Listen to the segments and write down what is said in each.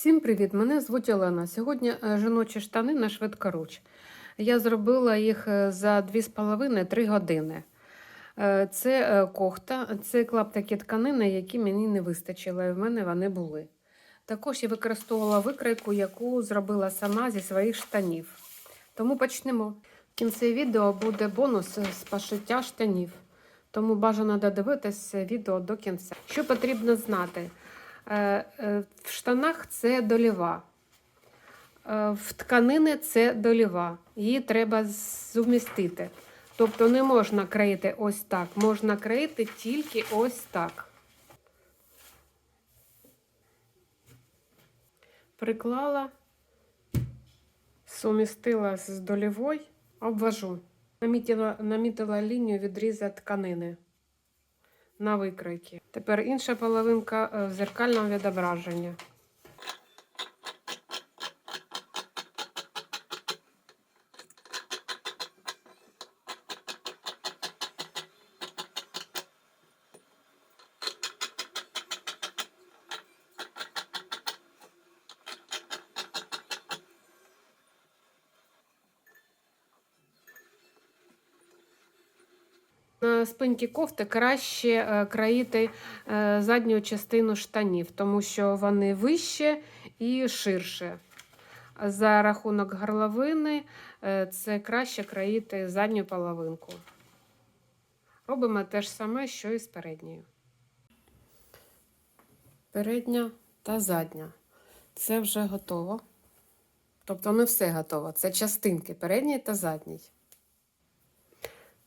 Всім привіт! Мене звуть Олена. Сьогодні е, жіночі штани на швидкоруч. Я зробила їх е, за 2,5-3 години. Е, Це кохта, це клаптики тканини, які мені не вистачило, і в мене вони були. Також я використовувала викройку, яку зробила сама зі своїх штанів. Тому почнемо. В кінці відео буде бонус з пошиття штанів. Тому бажано додивитись відео до кінця. Що потрібно знати? Е, е, В штанах це доліва. Е, В тканини це доліва. Її треба зумістити. Тобто не можна країти ось так, можна країти тільки ось так. Приклала, сумістила з долівою, обвожу. Намітила, намітила лінію відріза тканини на викройки. Тепер інша половинка е, в зеркальному відображенні. На спинці кофти краще е, країти е, задню частину штанів, тому що вони вище і ширше. За рахунок горловини е, це краще країти задню половинку. Робимо те ж саме, що і з передньою. Передня та задня. Це вже готово. Тобто не все готово. Це частинки передній та задній.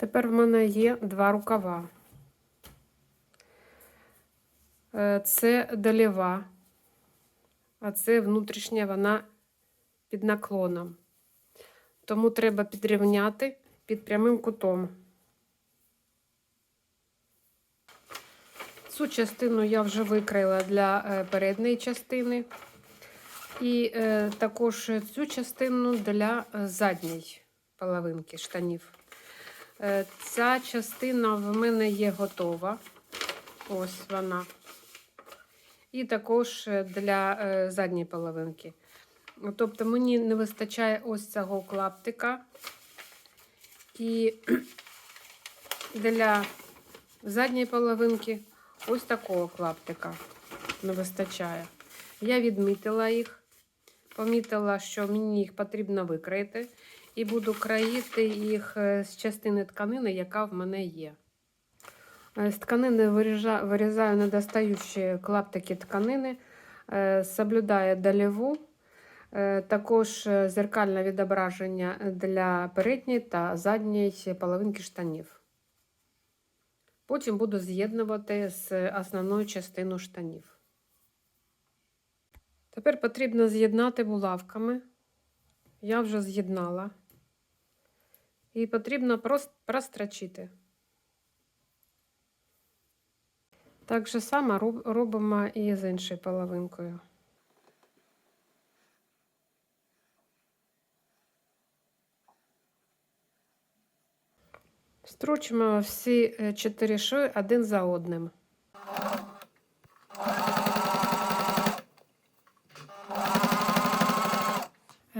Тепер в мене є два рукава. Е, Це доліва, а це внутрішня вона під наклоном. Тому треба підрівняти під прямим кутом. Цю частину я вже викрила для е, передньої частини. І е, також цю частину для задньої половинки штанів. Е, Ця частина в мене є готова. Ось вона. І також е, для е, задньої половинки. Тобто мені не вистачає ось цього клаптика. І для задньої половинки ось такого клаптика не вистачає. Я відмітила їх, помітила, що мені їх потрібно викрити і буду країти їх е, з частини тканини, яка в мене є. Е, З тканини вирізаю недостаючі клаптики тканини, е, соблюдаю доліву, також зеркальне відображення для передньої та задньої половинки штанів. Потім буду з'єднувати з основною частиною штанів. Тепер потрібно з'єднати булавками. Я вже з'єднала. І потрібно прострочити. Так же само робимо і з іншою половинкою. Строчимо всі е, чотири шви один за одним.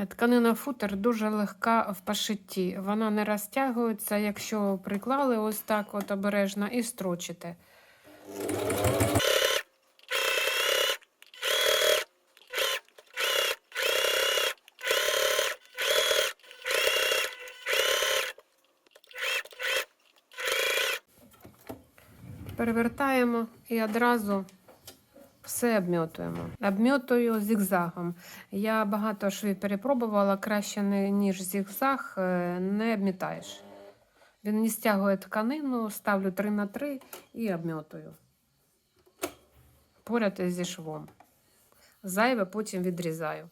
Тканина футер дуже легка в пошитті. Вона не розтягується, якщо приклали ось так от обережно і строчите. Перевертаємо і одразу все обмьотуємо. Обмьотую зігзагом. Я багато швів перепробувала, краще ніж зігзаг, е, не обмітаєш. Він не стягує тканину, ставлю 3 на 3 і обмьотую. Поряд зі швом. Зайве потім відрізаю.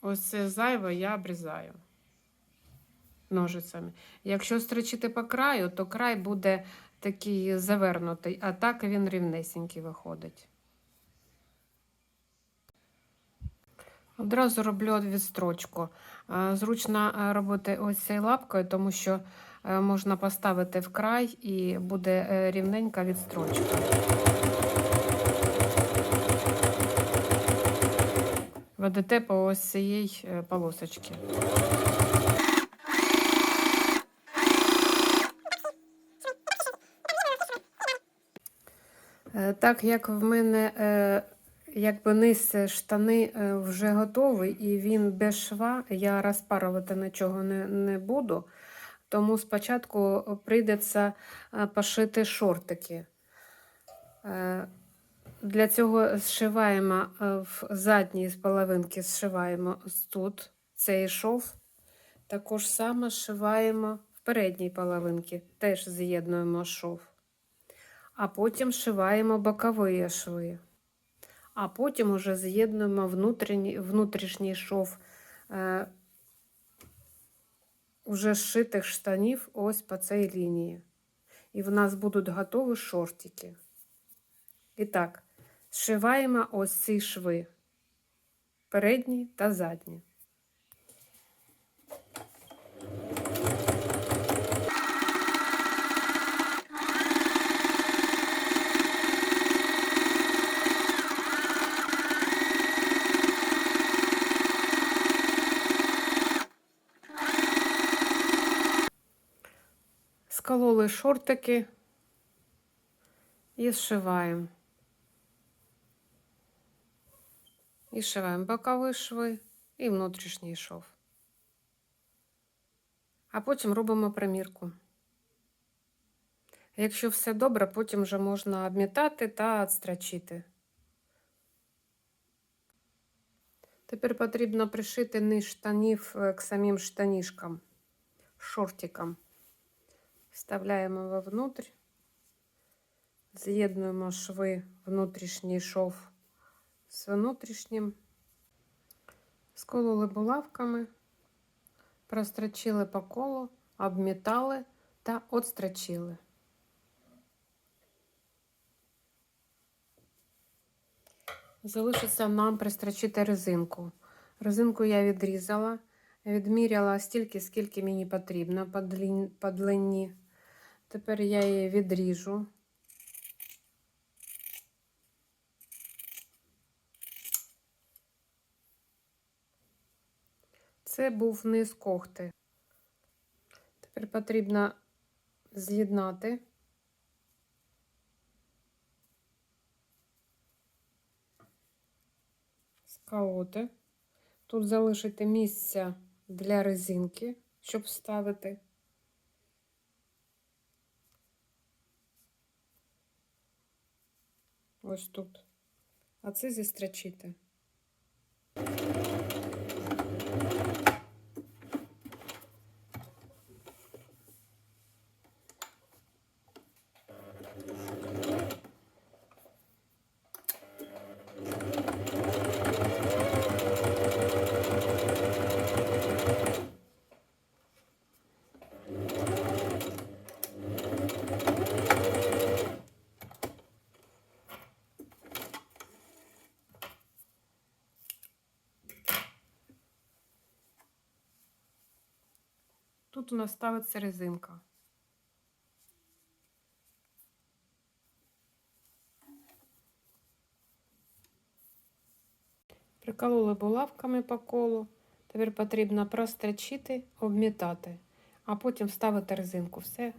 Ось це зайве я обрізаю ножицями. Якщо строчити по краю, то край буде такий завернутий, а так він рівнесенький виходить. Одразу роблю відстрочку. Е, Зручно робити ось цією лапкою, тому що е, можна поставити в край і буде е, рівненька відстрочка. Ведете по ось цієї полосочки. Е, Так як в мене е, якби низ штани е, вже готовий і він без шва, я розпарувати нічого не, не буду. Тому спочатку прийдеться е, пошити шортики. Е, Для цього зшиваємо е, в задній з половинки, зшиваємо тут цей шов. Також саме зшиваємо в передній половинці, теж з'єднуємо шов а потім шиваємо бокові шви. А потім уже з'єднуємо внутрішній, шов е, уже зшитих штанів ось по цій лінії. І в нас будуть готові шортики. І так, зшиваємо ось ці шви. Передні та задні. Скололи шортики і зшиваємо. І зшиваємо бокові шви і внутрішній шов. А потім робимо примірку. Якщо все добре, потім вже можна обмітати та відстрочити. Тепер потрібно пришити низ штанів е, к самим штанішкам, шортикам. Вставляємо вовнутрь, з'єднуємо шви внутрішній шов з внутрішнім, скололи булавками, прострочили по колу, обмітали та отстрочили. Залишиться нам пристрочити резинку. Резинку я відрізала, відміряла стільки, скільки мені потрібно по длині. Тепер я її відріжу. Це був низ когти. Тепер потрібно з'єднати. Сколоти. Тут залишити місце для резинки, щоб вставити. Ось тут. А це зістрочити. Тут у нас ставиться резинка. Прикололи булавками по колу. Тепер потрібно прострочити, обмітати, а потім вставити резинку. Все.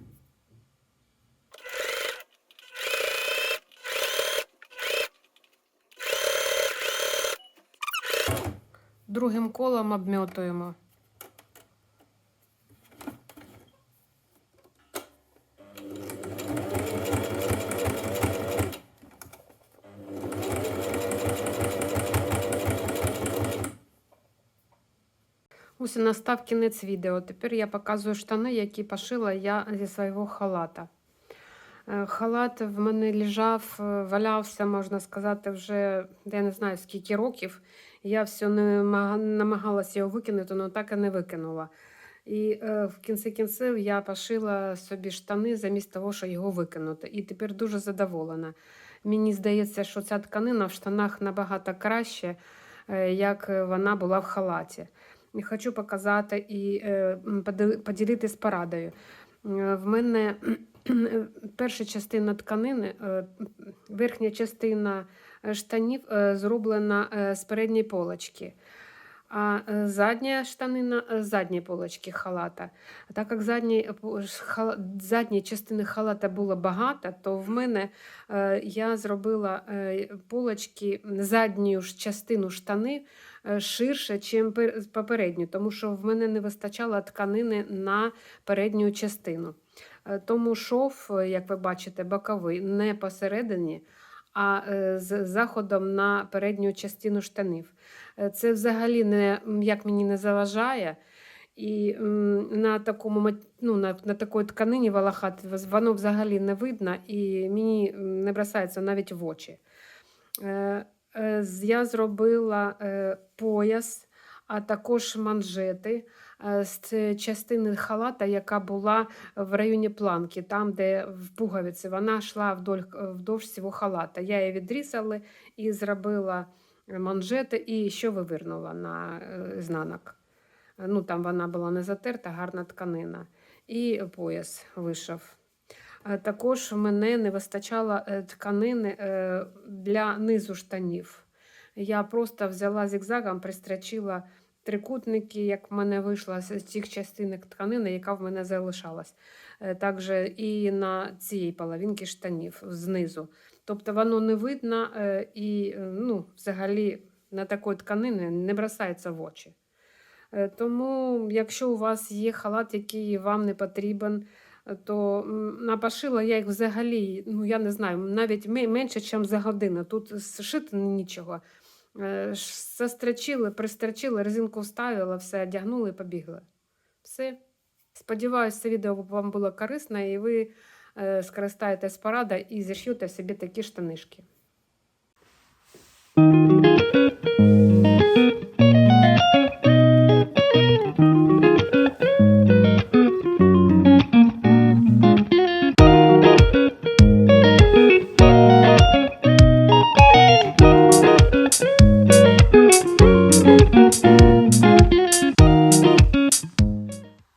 Другим колом обмітуємо. Ось настав кінець відео. Тепер я показую штани, які пошила я зі свого халата. Е, Халат в мене лежав, е, валявся, можна сказати, вже я не знаю скільки років. Я все не намагалася його викинути, але так і не викинула. І е, в кінці кінців я пошила собі штани замість того, що його викинути. І тепер дуже задоволена. Мені здається, що ця тканина в штанах набагато краще, е, як вона була в халаті. Хочу показати і е, поділитись порадою. Е, В мене перша частина тканини, е, верхня частина штанів зроблена з передньої полочки. А е, задня штанина е, полочки халата. А так як задньої, е, задньої частини халата було багато, то в мене я зробила полочки задню частину штани ширше, ніж попередню, тому що в мене не вистачало тканини на передню частину. Тому шов, як ви бачите, боковий не посередині, а е, з заходом на передню частину штанів. Е, Це взагалі не як мені не заважає. І на такому ну, на, на такої тканині валахат воно взагалі не видно і мені не бросається навіть в очі. Е, Я зробила пояс, а також манжети е, з частини халата, яка була в районі планки, там, де в пуговиці, вона йшла вдоль, вдовж всього халата. Я її відрізала і зробила манжети, і що вивернула на е, знанок. Ну, там вона була не затерта, гарна тканина. І пояс вийшов. Е, Також мене не вистачало е, тканини е, для низу штанів. Я просто взяла зігзагом, пристрочила трикутники, як в мене вийшло з тих частинок тканини, яка в мене залишалась. Е, Також і на цій половинці штанів знизу. Тобто воно не видно е, і е, ну, взагалі на такої тканини не бросається в очі. Тому, якщо у вас є халат, який вам не потрібен, то м, напошила я їх взагалі, ну я не знаю, навіть менше, ніж за годину. Тут зшити нічого. Е, Застрочили, пристрочили, резинку вставила, все, одягнули і побігли. Все. Сподіваюся, це відео вам було корисне і ви е, скористаєтесь парада і зіш'єте собі такі штанишки.